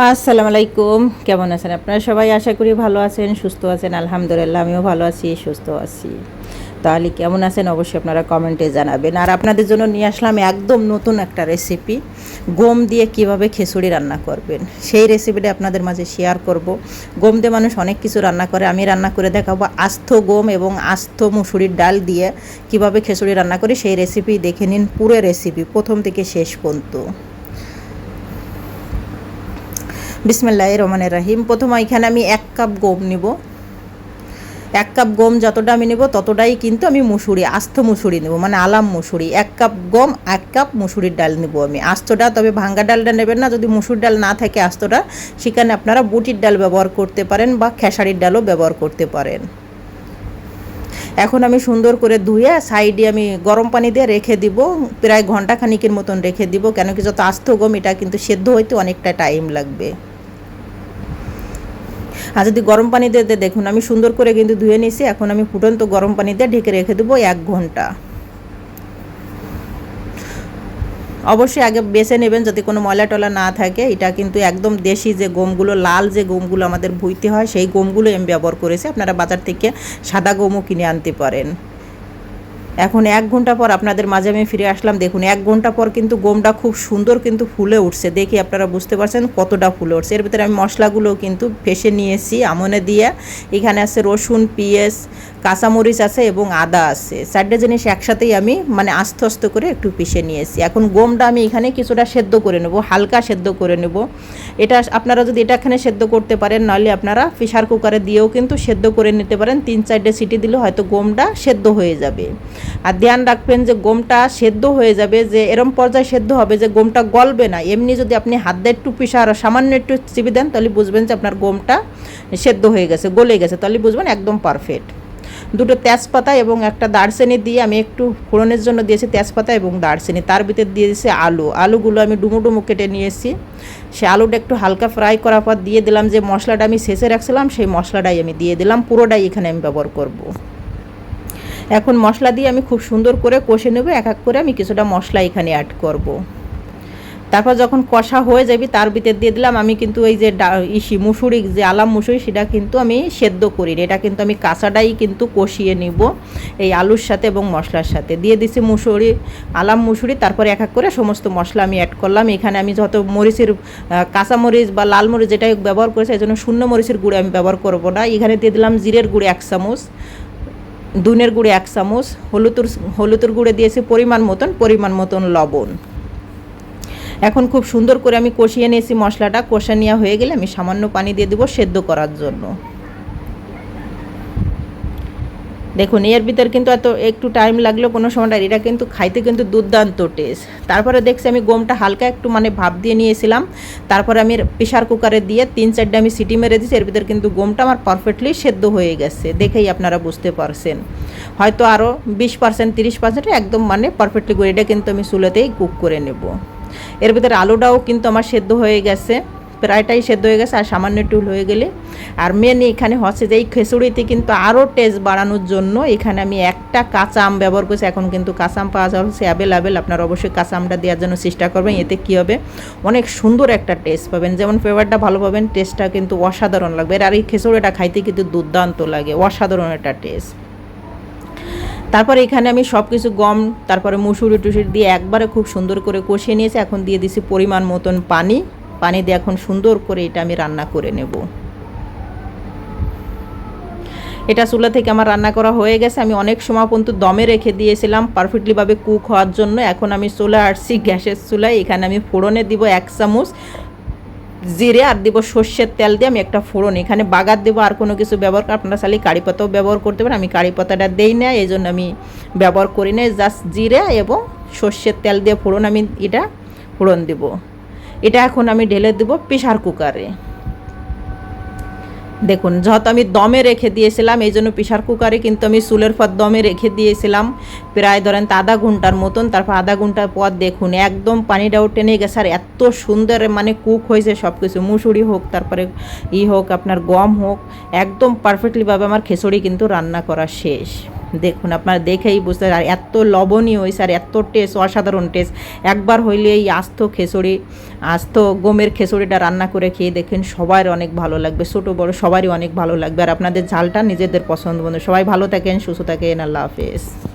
আসসালামু আলাইকুম। কেমন আছেন আপনারা? সবাই আশা করি ভালো আছেন, সুস্থ আছেন। আলহামদুলিল্লাহ, আমিও ভালো আছি, সুস্থ আছি। তাহলে কেমন আছেন? অবশ্যই আপনারা কমেন্টে জানাবেন। আর আপনাদের জন্য নিয়ে আসলাম একদম নতুন একটা রেসিপি গম দিয়ে কীভাবে খিচুড়ি রান্না করবেন। সেই রেসিপিটা আপনাদের মাঝে শেয়ার করব। গম দিয়ে মানুষ অনেক কিছু রান্না করে। আমি রান্না করে দেখাবো আস্ত গম এবং আস্ত মুসুরির ডাল দিয়ে কীভাবে খিচুড়ি রান্না করি। সেই রেসিপি দেখে নিন পুরো রেসিপি প্রথম থেকে শেষ পর্যন্ত। বিসমিল্লাহ রহমানের রাহিম। প্রথম এখানে আমি এক কাপ গম নিব। এক কাপ গম যতটা আমি নেব ততটাই কিন্তু আমি মুসুরি, আস্ত মুসুরি নেব মানে আলাম মুসুরি। এক কাপ গম, এক কাপ মুসুরির ডাল নেব আমি। আস্তটা, তবে ভাঙ্গা ডালটা নেবেন না, যদি মুসুর ডাল না থাকে আস্তটা, সেখানে আপনারা বুটির ডাল ব্যবহার করতে পারেন বা খেসারির ডালও ব্যবহার করতে পারেন। এখন আমি সুন্দর করে ধুয়ে সাইডে আমি গরম পানি দিয়ে রেখে দিব। প্রায় ঘণ্টা খানিকের মতন রেখে দিব, কেন কি যত আস্ত গম, এটা কিন্তু সেদ্ধ হইতে অনেকটা টাইম লাগবে। আর যদি গরম পানিতে দেখুন, আমি সুন্দর করে কিন্তু ধুয়ে নিয়েছি। এখন আমি ফুটন্ত গরম পানিতে ঢেকে রেখে দেবো এক ঘণ্টা। অবশ্যই আগে বেছে নেবেন যদি কোনো ময়লা টলা না থাকে। এটা কিন্তু একদম দেশি যে গমগুলো, লাল যে গমগুলো আমাদের ভুইতে হয়, সেই গমগুলো আমি ব্যবহার করেছি। আপনারা বাজার থেকে সাদা গমও কিনে আনতে পারেন। এখন এক ঘণ্টা পর আপনাদের মাঝে আমি ফিরে আসলাম। দেখুন, এক ঘণ্টা পর কিন্তু গমটা খুব সুন্দর কিন্তু ফুলে উঠছে। দেখি আপনারা বুঝতে পারছেন কতটা ফুলে উঠছে। এর ভিতরে আমি মশলাগুলো কিন্তু ফেসে নিয়েছি আমনে দিয়ে এখানে আছে রসুন, পিঁয়াজ, কাঁচামরিচ আছে এবং আদা আছে। চারটে জিনিস একসাথেই আমি মানে আস্তে আস্তে করে একটু পিষে নিয়েছি এখন গমটা আমি এখানে কিছুটা সেদ্ধ করে নেব, হালকা সেদ্ধ করে নেব। এটা আপনারা যদি এটা এখানে সেদ্ধ করতে পারেন, নাহলে আপনারা প্রেশার কুকারে দিয়েও কিন্তু সেদ্ধ করে নিতে পারেন। তিন চারটে সিটি দিলে হয়তো গমটা সেদ্ধ হয়ে যাবে। আর ধ্যান রাখবেন যে গমটা সেদ্ধ হয়ে যাবে, যে এরম পর্যায়ে সেদ্ধ হবে যে গমটা গলবে না। এমনি যদি আপনি হাত দিয়ে একটু পিসার সামান্য একটু চিপি দেন, তাহলে বুঝবেন যে আপনার গমটা সেদ্ধ হয়ে গেছে, গলে গেছে, তাহলে বুঝবেন একদম পারফেক্ট দুটো তেজপাতা এবং একটা দারচিনি দিয়ে আমি একটু ফোড়নের জন্য দিয়েছি তেজপাতা এবং দারচিনি। তার ভিতর দিয়ে দিয়েছি আলু। আলুগুলো আমি ডুমো ডুমো কেটে নিয়েছি। সে আলুটা একটু হালকা ফ্রাই করার পর দিয়ে দিলাম যে মশলাটা আমি শেষে রাখছিলাম, সেই মশলাটাই আমি দিয়ে দিলাম, পুরোটাই এখানে আমি ব্যবহার করব। এখন মশলা দিয়ে আমি খুব সুন্দর করে কষে নেব, এক এক করে আমি কিছুটা মশলা এখানে অ্যাড করব। তারপর যখন কষা হয়ে যাবে, তার ভিতর দিয়ে দিলাম আমি কিন্তু এই যে ইসি মুসুরি, যে আলাম মুসুরি, সেটা কিন্তু আমি সেদ্ধ করি এটা কিন্তু আমি কাঁচাটাই কিন্তু কষিয়ে নিব এই আলুর সাথে এবং মশলার সাথে। দিয়ে দিছি মুসুরি, আলাম মুসুরি, তারপরে এক এক করে সমস্ত মশলা আমি অ্যাড করলাম। এখানে আমি যত মরিচের কাঁচা মরিচ বা লাল মরিচ যেটাই ব্যবহার করেছি এই জন্য শূন্য মরিচের গুঁড়ো আমি ব্যবহার করব না। এখানে দিয়ে দিলাম জিরের গুঁড়ো এক চামচ। দুনের গুঁড়ে এক চামচ, হলুদুর হলুদুর গুঁড়ে দিয়েছি পরিমাণ মতন পরিমাণ মতন লবণ। এখন খুব সুন্দর করে আমি কষিয়ে নিয়েছি মশলাটা। কষা নেওয়া হয়ে গেলে আমি সামান্য পানি দিয়ে দেবো সেদ্ধ করার জন্য। দেখুন, এর ভিতর কিন্তু এত একটু টাইম লাগল কোনো সময় এটা কিন্তু খাইতে কিন্তু দুর্দান্ত টেস্ট তারপরে দেখছি আমি গমটা হালকা একটু মানে ভাপ দিয়ে নিয়েছিলাম। তারপরে আমি প্রেশার কুকারে দিয়ে তিন চারটে আমি সিটি মেরে দিয়েছি, এর ভিতর কিন্তু গমটা আমার পারফেক্টলি সেদ্ধ হয়ে গেছে। দেখেই আপনারা বুঝতে পারছেন। হয়তো আরও বিশ পার্সেন্ট তিরিশ পার্সেন্ট একদম মানে পারফেক্টলি করে এটা কিন্তু আমি চুলেতেই কুক করে নেব। এর ভিতরে আলুটাও কিন্তু আমার সেদ্ধ হয়ে গেছে। প্রায়টাই সেদ্ধ হয়ে গেছে আর সামান্য একটু হয়ে গেলে। আর মেন এখানে হচ্ছে যে এই খেসুড়িতে কিন্তু আরও টেস্ট বাড়ানোর জন্য এখানে আমি একটা কাঁচা আম ব্যবহার করছি। এখন কিন্তু কাঁচা আম পাওয়া যাচ্ছে অ্যাভেলেবেল আপনারা অবশ্যই কাঁচা আমটা দেওয়ার জন্য চেষ্টা করবেন, এতে কী হবে? অনেক সুন্দর একটা টেস্ট পাবেন। যেমন ফ্লেভারটা ভালো পাবেন টেস্টটা কিন্তু অসাধারণ লাগবে। আর এই খেসুড়িটা খাইতে কিন্তু দুর্দান্ত লাগে, অসাধারণ একটা টেস্ট তারপরে এখানে আমি সব কিছু গম, তারপরে মুসুরি, টুসুরি দিয়ে একবারে খুব সুন্দর করে কষিয়ে নিয়েছি। এখন দিয়ে দিছি পরিমাণ মতন পানি। পানি দিয়ে এখন সুন্দর করে এটা আমি রান্না করে নেব। এটা চুলা থেকে আমার রান্না করা হয়ে গেছে। আমি অনেক সময় পর্যন্ত দমে রেখে দিয়েছিলাম পারফেক্টলিভাবে কুক হওয়ার জন্য। এখন আমি চুলা আসছি গ্যাসের চুলায়। এখানে আমি ফোড়নে দিব এক চামচ জিরে আর দিব সর্ষের তেল দিয়ে আমি একটা ফোড়ন। এখানে বাগার দেবো আর কোনো কিছু ব্যবহার আপনারা চাইলে কারি পাতাও ব্যবহার করতে পারেন। আমি কারি পাতাটা দেই না, এই জন্য আমি ব্যবহার করি না। জাস্ট জিরে এবং সর্ষের তেল দিয়ে ফোড়ন আমি এটা ফোড়ন দেবো। এটা এখন আমি ঢেলে দেবো প্রেশার কুকারে। দেখুন যত আমি দমে রেখে দিয়েছিলাম, এই জন্য প্রেশার কুকারে কিন্তু আমি চুলের পর দমে রেখে দিয়েছিলাম। প্রায় ধরেন আধা ঘণ্টার মতন, তারপর আধা ঘণ্টার পর দেখুন, একদম পানিটাও টেনে গেছে। আর এত সুন্দর মানে কুক হয়েছে সব কিছু মুসুরি হোক, তারপরে ই হোক, আপনার গম হোক, একদম পারফেক্টলিভাবে আমার খিচুড়ি কিন্তু রান্না করা শেষ। দেখুন, আপনারা দেখেই বুঝতে আর এত লবণীয় আর এত টেস্ট অসাধারণ টেস্ট একবার হইলে এই আস্ত খেসড়ি, আস্ত গমের খেসড়িটা রান্না করে খেয়ে দেখেন, সবার অনেক ভালো লাগবে। ছোটো, বড় সবারই অনেক ভালো লাগবে। আর আপনাদের ঝালটা নিজেদের পছন্দ মতো। সবাই ভালো থাকেন, সুস্থ থাকেন। আল্লাহ হাফেজ।